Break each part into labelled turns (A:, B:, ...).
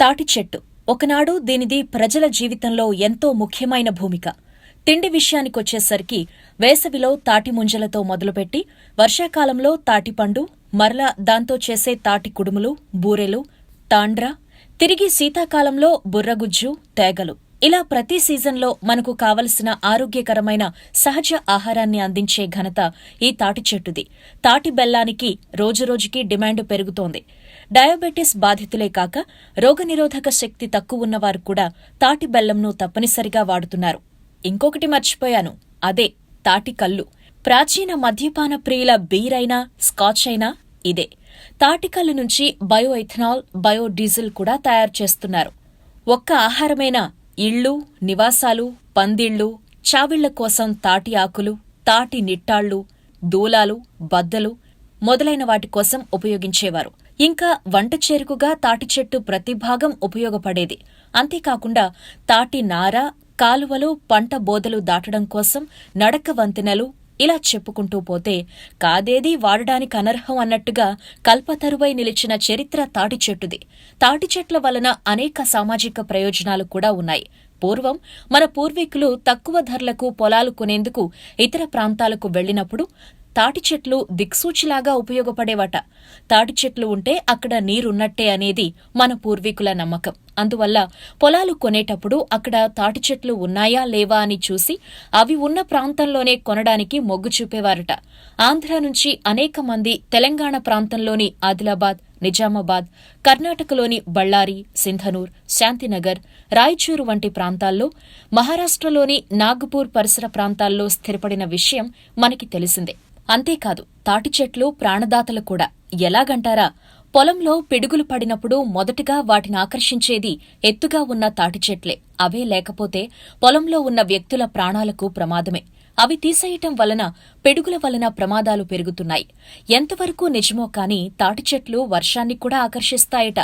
A: తాటి చెట్టు. ఒకనాడు దీనిది ప్రజల జీవితంలో ఎంతో ముఖ్యమైన భూమిక. తిండి విషయానికొచ్చేసరికి వేసవిలో తాటి ముంజలతో మొదలుపెట్టి వర్షాకాలంలో తాటిపండు మరలా దాంతో చేసే తాటి కుడుములు బూరెలు తాండ్ర తిరిగి శీతాకాలంలో బుర్రగుజ్జు తేగలు. ఇలా ప్రతి సీజన్లో మనకు కావలసిన ఆరోగ్యకరమైన సహజ ఆహారాన్ని అందించే ఘనత ఈ తాటి చెట్టుది. తాటి బెల్లానికి రోజురోజుకి డిమాండ్ పెరుగుతోంది. డయాబెటిస్ బాధితులే కాక రోగనిరోధక శక్తి తక్కువ ఉన్నవారు కూడా తాటి బెల్లంను తప్పనిసరిగా వాడుతున్నారు. ఇంకొకటి మర్చిపోయాను. అదే తాటి కళ్ళు. ప్రాచీన మద్యపాన ప్రియుల బీరైనా స్కాచ్ అయినా ఇదే తాటికల్లు నుంచి బయో ఎథనాల్ బయోడీజిల్ కూడా తయారు చేస్తున్నారు. ఒక్క ఆహారమేనా? ఇళ్ళు నివాసాలు పందిళ్ళు చావిళ్ళ కోసం తాటి ఆకులు తాటి నిట్టాళ్ళు దూలాలు బద్దలు మొదలైన వాటి కోసం ఉపయోగించేవారు. ఇంకా వంట చేరుకుగా తాటి చెట్టు ప్రతి భాగం ఉపయోగపడేది. అంతేకాకుండా తాటి నార కాలువలు పంట బోదలు దాటడం కోసం నడక వంతెనలు ఇలా చెప్పుకుంటూ పోతే కాదేదీ వాడడానికి అనర్హం అన్నట్టుగా కల్పతరువై నిలిచిన చరిత్ర తాటి చెట్టుది తాటి చెట్ల వలన అనేక సామాజిక ప్రయోజనాలు కూడా ఉన్నాయి. పూర్వం మన పూర్వీకులు తక్కువ ధరలకు పొలాలు కొనేందుకు ఇతర ప్రాంతాలకు వెళ్ళినప్పుడు తాటి చెట్లు దిక్సూచిలాగా ఉపయోగపడేవట. తాటి చెట్లు ఉంటే అక్కడ నీరున్నట్టే అనేది మన పూర్వీకుల నమ్మకం. అందువల్ల పొలాలు కొనేటప్పుడు అక్కడ తాటి చెట్లు ఉన్నాయా లేవా అని చూసి అవి ఉన్న ప్రాంతంలోనే కొనడానికి మొగ్గు చూపేవారట. ఆంధ్ర నుంచి అనేక మంది తెలంగాణ ప్రాంతంలోని ఆదిలాబాద్ నిజామాబాద్ కర్ణాటకలోని బళ్ళారి సింధనూర్ శాంతినగర్ రాయచూరు వంటి ప్రాంతాల్లో మహారాష్ట్రలోని నాగపూర్ పరిసర ప్రాంతాల్లో స్థిరపడిన విషయం మనకి తెలిసిందే. అంతేకాదు తాటి చెట్లు ప్రాణదాతలు కూడా. ఎలాగంటారా? పొలంలో పిడుగులు పడినప్పుడు మొదటగా వాటిని ఆకర్షించేది ఎత్తుగా ఉన్న తాటి చెట్లే. అవే లేకపోతే పొలంలో ఉన్న వ్యక్తుల ప్రాణాలకు ప్రమాదమే. అవి తీసేయటం వలన పిడుగుల వలన ప్రమాదాలు పెరుగుతున్నాయి. ఎంతవరకు నిజమో కాని తాటి చెట్లు వర్షాన్ని కూడా ఆకర్షిస్తాయట.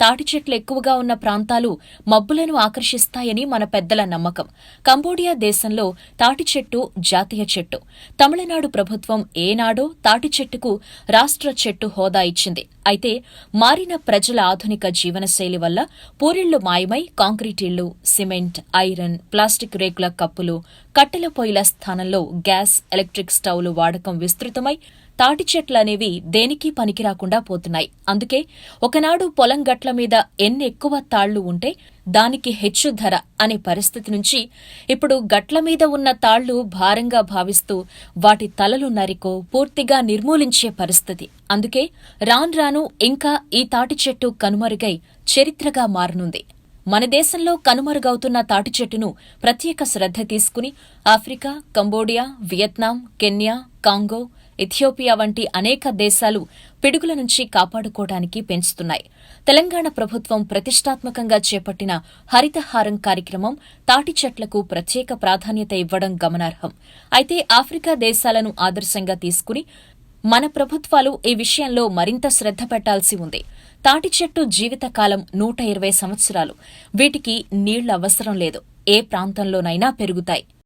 A: తాటి చెట్లు ఎక్కువగా ఉన్న ప్రాంతాలు మబ్బులను ఆకర్షిస్తాయని మన పెద్దల నమ్మకం. కంబోడియా దేశంలో తాటి చెట్టు జాతీయ చెట్టు. తమిళనాడు ప్రభుత్వం ఏనాడో తాటి చెట్టుకు రాష్ట్ర చెట్టు హోదా ఇచ్చింది. అయితే మారిన ప్రజల ఆధునిక జీవనశైలి వల్ల పూరిళ్ళు మాయమై కాంక్రీట్ ఇళ్ళు సిమెంట్ ఐరన్ ప్లాస్టిక్ రేకుల కప్పులు కట్టెల పొయ్యిల స్థానంలో గ్యాస్ ఎలక్ట్రిక్ స్టవ్లు వాడకం విస్తృతమై తాటి చెట్లనేవి దేనికి పనికిరాకుండా పోతున్నాయి. అందుకే ఒకనాడు పొలం గట్ల మీద ఎన్నెక్కువ తాళ్ళు ఉంటే దానికి హెచ్చు ధర అనే పరిస్థితి నుంచి ఇప్పుడు గట్ల మీద ఉన్న తాళ్ళు భారంగా భావిస్తూ వాటి తలలు నరికో పూర్తిగా నిర్మూలించే పరిస్థితి. అందుకే రాన్రాను ఇంకా ఈ తాటి చెట్టు కనుమరుగై చరిత్రగా మారనుంది. మన దేశంలో కనుమరుగవుతున్న తాటి చెట్టును ప్రత్యేక శ్రద్ధ తీసుకుని Africa Cambodia Vietnam Kenya Congo Ethiopia వంటి అనేక దేశాలు పిడుగుల నుంచి కాపాడుకోవడానికి పెంచుతున్నాయి. తెలంగాణ ప్రభుత్వం ప్రతిష్టాత్మకంగా చేపట్టిన హరితహారం కార్యక్రమం తాటి చెట్లకు ప్రత్యేక ప్రాధాన్యత ఇవ్వడం గమనార్హం. అయితే ఆఫ్రికా దేశాలను ఆదర్శంగా తీసుకుని మన ప్రభుత్వాలు ఈ విషయంలో మరింత శ్రద్ధ పెట్టాల్సి ఉంది. తాటి చెట్టు జీవితకాలం నూట ఇరవై సంవత్సరాలు. వీటికి నీళ్ళ అవసరం లేదు. ఏ ప్రాంతంలోనైనా పెరుగుతాయి.